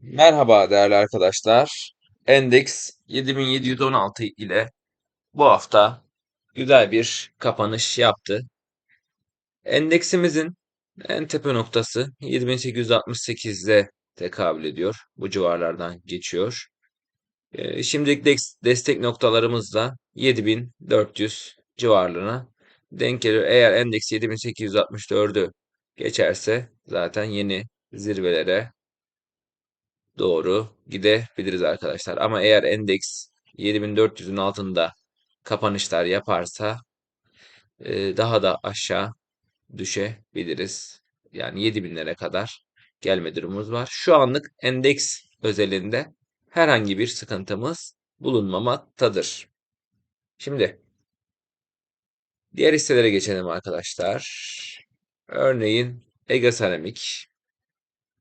Merhaba değerli arkadaşlar. Endeks 7716 ile bu hafta güzel bir kapanış yaptı. Endeksimizin en tepe noktası 7868'de tekabül ediyor. Bu civarlardan geçiyor. Ee, şimdilik des- destek noktalarımız da 7400 civarlarına denk geliyor. Eğer endeks 7864'ü geçerse zaten yeni zirvelere doğru gidebiliriz arkadaşlar. Ama eğer endeks 7400'ün altında kapanışlar yaparsa e, daha da aşağı düşebiliriz. Yani 7000'lere kadar gelme durumumuz var. Şu anlık endeks özelinde herhangi bir sıkıntımız bulunmamaktadır. Şimdi diğer hisselere geçelim arkadaşlar. Örneğin Ege Seramik.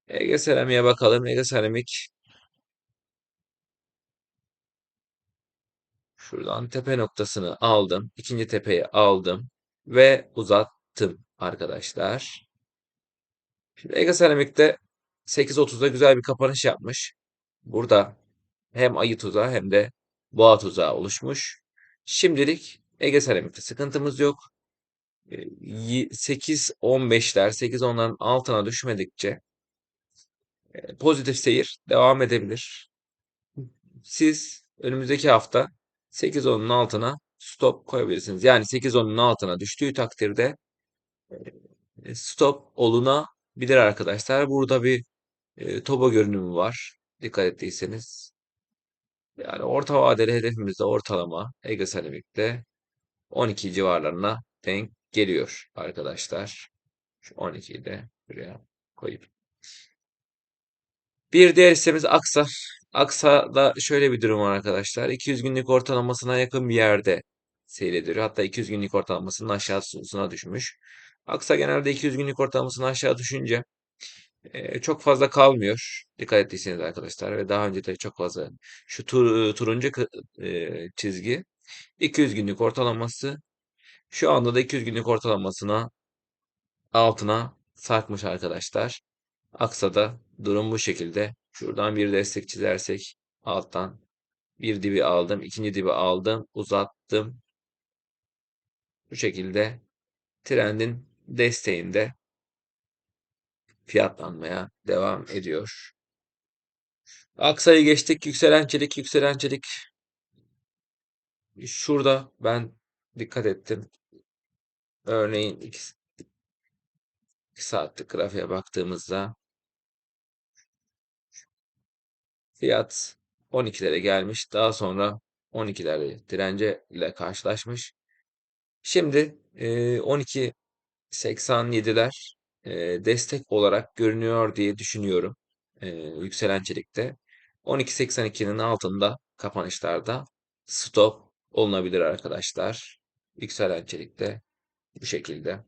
Ege Seramik'e bakalım. Ege Seramik Şuradan tepe noktasını aldım. ikinci tepeyi aldım ve uzattım arkadaşlar. Şimdi Ege Seramik'te 8.30'da güzel bir kapanış yapmış. Burada hem ayı tuzağı hem de boğa tuzağı oluşmuş. Şimdilik Ege Seramik'te sıkıntımız yok. 8.15'ler, 8.10'ların altına düşmedikçe pozitif seyir devam edebilir. Siz önümüzdeki hafta 8.10'un altına stop koyabilirsiniz. Yani 8.10'un altına düştüğü takdirde e, stop olunabilir arkadaşlar. Burada bir e, toba görünümü var. Dikkat ettiyseniz. Yani orta vadeli hedefimizde ortalama Ege Seramik'te 12 civarlarına denk geliyor arkadaşlar. Şu 12'yi de buraya koyayım. Bir diğer hissemiz Aksa. Aksa'da şöyle bir durum var arkadaşlar. 200 günlük ortalamasına yakın bir yerde seyrediyor. Hatta 200 günlük ortalamasının aşağısına düşmüş. Aksa genelde 200 günlük ortalamasının aşağı düşünce e, çok fazla kalmıyor. Dikkat ettiyseniz arkadaşlar ve daha önce de çok fazla şu tur, turuncu e, çizgi 200 günlük ortalaması şu anda da 200 günlük ortalamasına altına sarkmış arkadaşlar. Aksa'da durum bu şekilde. Şuradan bir destek çizersek alttan bir dibi aldım. ikinci dibi aldım. Uzattım. Bu şekilde trendin desteğinde fiyatlanmaya devam ediyor. Aksa'yı geçtik. Yükselen çelik, yükselen çelik. Şurada ben dikkat ettim. Örneğin 2 saatlik grafiğe baktığımızda fiyat 12'lere gelmiş. Daha sonra 12'lerde dirence ile karşılaşmış. Şimdi e, 12.87'ler e, destek olarak görünüyor diye düşünüyorum. Yükselen çelikte. 12.82'nin altında kapanışlarda stop olunabilir arkadaşlar. Yükselen çelikte bu şekilde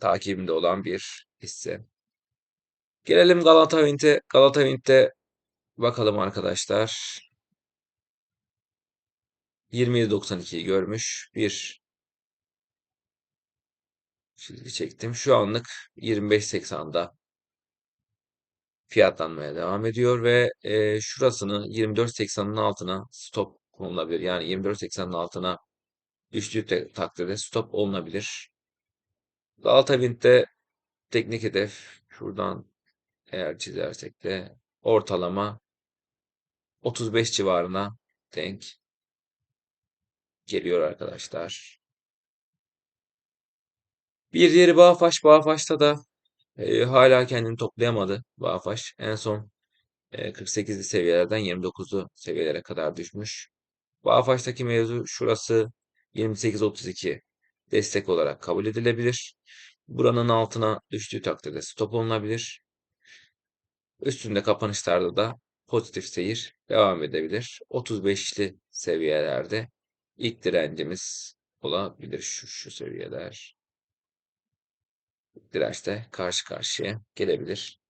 takibimde olan bir hisse. Gelelim Galata Wind'e. Galata Wind'de bakalım arkadaşlar. 27.92'yi görmüş. Bir çizgi çektim. Şu anlık 25.80'da fiyatlanmaya devam ediyor ve e, şurasını 24.80'ın altına stop konulabilir. Yani 24.80'ın altına düştüğü takdirde stop olunabilir. Galata Wind'de teknik hedef şuradan eğer çizersek de ortalama 35 civarına denk geliyor arkadaşlar. Bir diğeri Bağfaş. Bağfaş'ta da e, hala kendini toplayamadı Bağfaş. En son e, 48'li seviyelerden 29'lu seviyelere kadar düşmüş. Bağfaş'taki mevzu şurası 28-32 destek olarak kabul edilebilir. Buranın altına düştüğü takdirde stop olunabilir. Üstünde kapanışlarda da pozitif seyir devam edebilir. 35'li seviyelerde ilk direncimiz olabilir şu, şu seviyeler. Dirençte karşı karşıya gelebilir.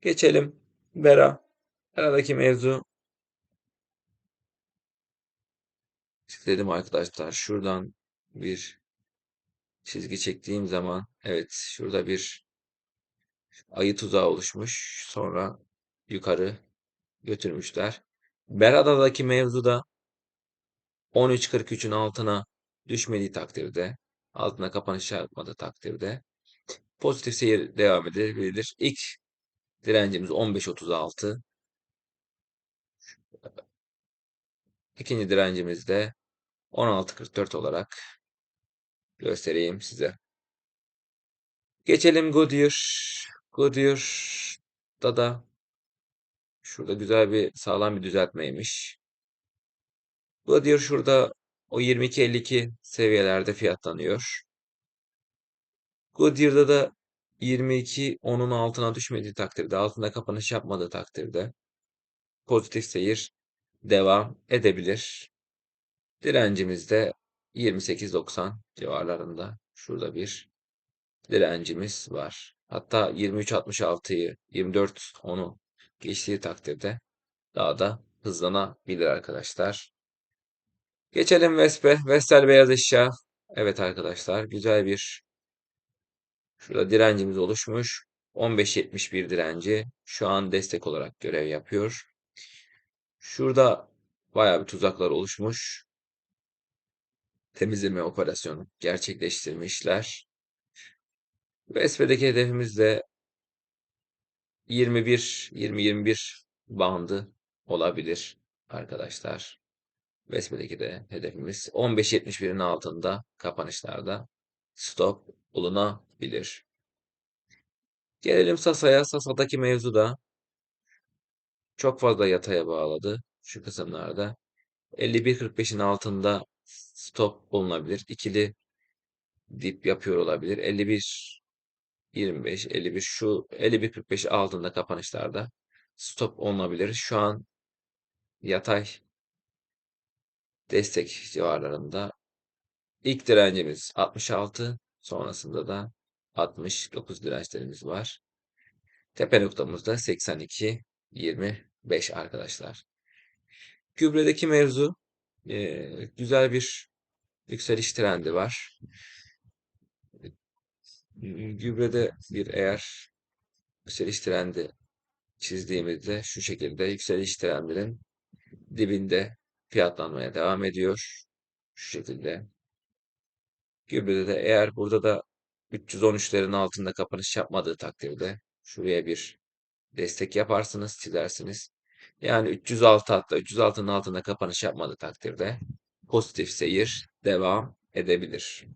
Geçelim Vera. Aradaki mevzu dedim arkadaşlar şuradan bir çizgi çektiğim zaman evet şurada bir Ayı tuzağı oluşmuş. Sonra yukarı götürmüşler. Berada'daki mevzuda 13.43'ün altına düşmediği takdirde, altına kapanış yapmadığı takdirde pozitif seyir devam edebilir. İlk direncimiz 15.36. İkinci direncimiz de 16.44 olarak göstereyim size. Geçelim Goodyear. Goodyear'da da şurada güzel bir sağlam bir düzeltmeymiş. Goodyear şurada o 22.52 seviyelerde fiyatlanıyor. Goodyear'da da 22 onun altına düşmediği takdirde, altında kapanış yapmadığı takdirde pozitif seyir devam edebilir. Direncimiz de 28.90 civarlarında. Şurada bir direncimiz var. Hatta 23.66'yı 24 onu geçtiği takdirde daha da hızlanabilir arkadaşlar. Geçelim Vespe. Vestel beyaz eşya. Evet arkadaşlar güzel bir şurada direncimiz oluşmuş. 15.71 direnci şu an destek olarak görev yapıyor. Şurada bayağı bir tuzaklar oluşmuş. Temizleme operasyonu gerçekleştirmişler. Vespe'deki hedefimiz de 21 20-21 bandı olabilir arkadaşlar. Vespe'deki de hedefimiz 15.71'in altında kapanışlarda stop bulunabilir. Gelelim Sasa'ya. Sasa'daki mevzu da çok fazla yataya bağladı şu kısımlarda. 51.45'in altında stop bulunabilir. İkili dip yapıyor olabilir. 51 25 51 şu 51 altında kapanışlarda stop olabilir. Şu an yatay destek civarlarında ilk direncimiz 66 sonrasında da 69 dirençlerimiz var. Tepe noktamızda 82 25 arkadaşlar. Gübredeki mevzu e, güzel bir yükseliş trendi var. Gübrede bir eğer yükseliş trendi çizdiğimizde şu şekilde yükseliş trendinin dibinde fiyatlanmaya devam ediyor. Şu şekilde. Gübrede de eğer burada da 313'lerin altında kapanış yapmadığı takdirde şuraya bir destek yaparsınız, çizersiniz. Yani 306 hatta 306'nın altında kapanış yapmadığı takdirde pozitif seyir devam edebilir.